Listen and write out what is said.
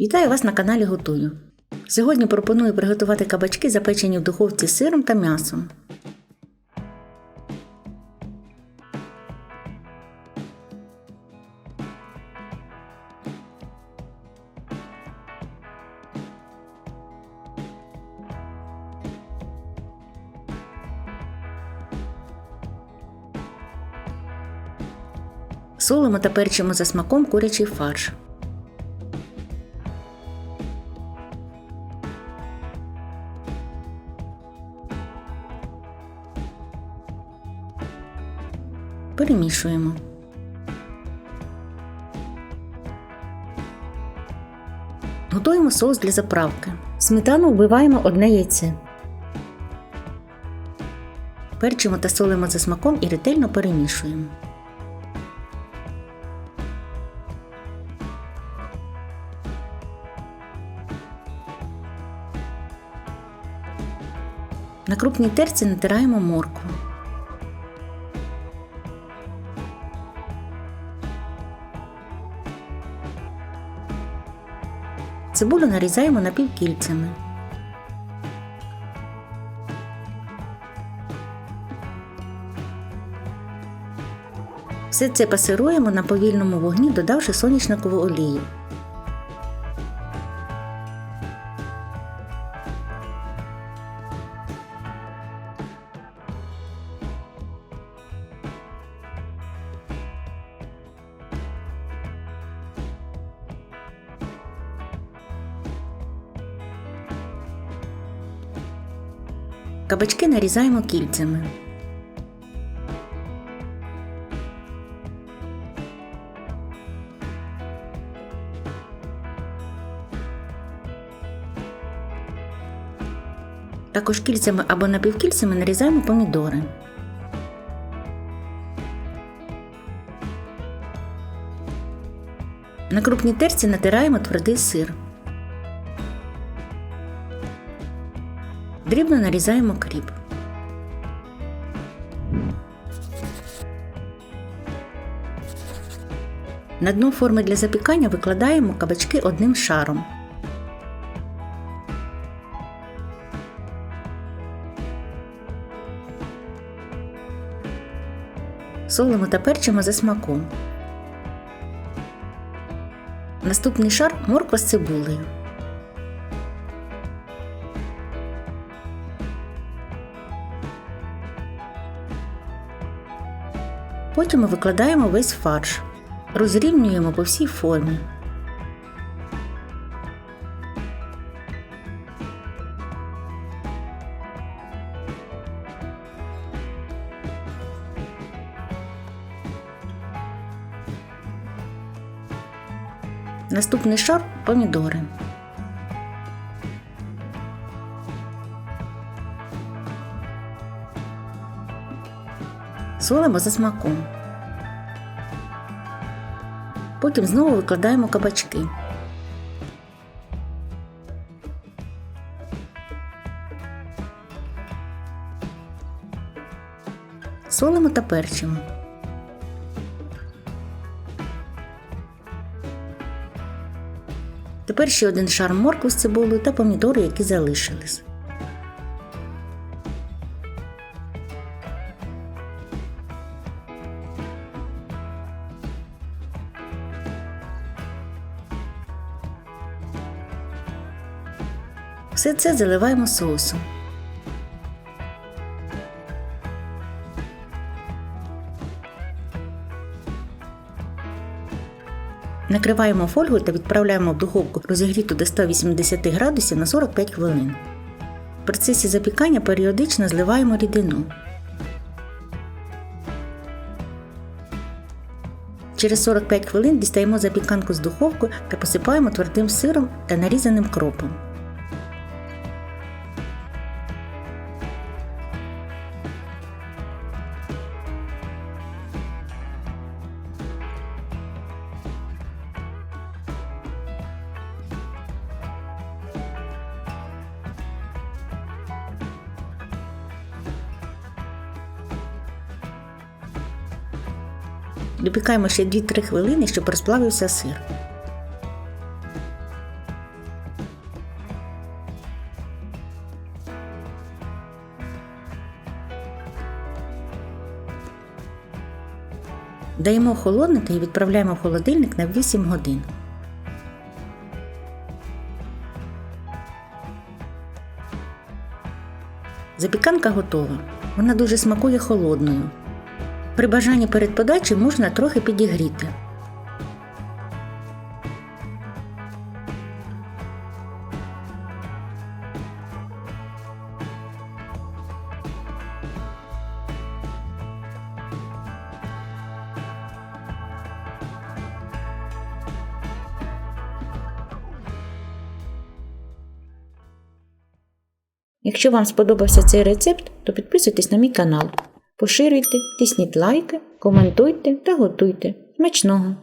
Вітаю вас на каналі Готую. Сьогодні пропоную приготувати кабачки, запечені в духовці з сиром та м'ясом. Солимо та перчимо за смаком курячий фарш. Перемішуємо. Готуємо соус для заправки. Сметану вбиваємо одне яйце. Перчимо та солимо за смаком і ретельно перемішуємо. На крупній терці натираємо моркву. Цибулю нарізаємо напівкільцями. Все це пасируємо на повільному вогні, додавши соняшникову олію. Кабачки нарізаємо кільцями. Також кільцями або напівкільцями нарізаємо помідори. На крупній терці натираємо твердий сир. Дрібно нарізаємо кріп. На дно форми для запікання викладаємо кабачки одним шаром. Солимо та перчимо за смаком. Наступний шар морква з цибулею. Потім викладаємо весь фарш, розрівнюємо по всій формі. Наступний шар помідори. Солимо за смаком. Потім знову викладаємо кабачки. Солимо та перчимо. Тепер ще один шар моркви з цибулею та помідори, які залишились. Все це заливаємо соусом. Накриваємо фольгу та відправляємо в духовку розігріту до 180 градусів на 45 хвилин. В процесі запікання періодично зливаємо рідину. Через 45 хвилин дістаємо запіканку з духовки та посипаємо твердим сиром та нарізаним кропом. Допікаємо ще 2-3 хвилини, щоб розплавився сир. Даємо холоднити і відправляємо в холодильник на 8 годин. Запіканка готова. Вона дуже смакує холодною. При бажанні перед подачею можна трохи підігріти. Якщо вам сподобався цей рецепт, то підписуйтесь на мій канал, поширюйте, тисніть лайки, коментуйте та готуйте. Смачного!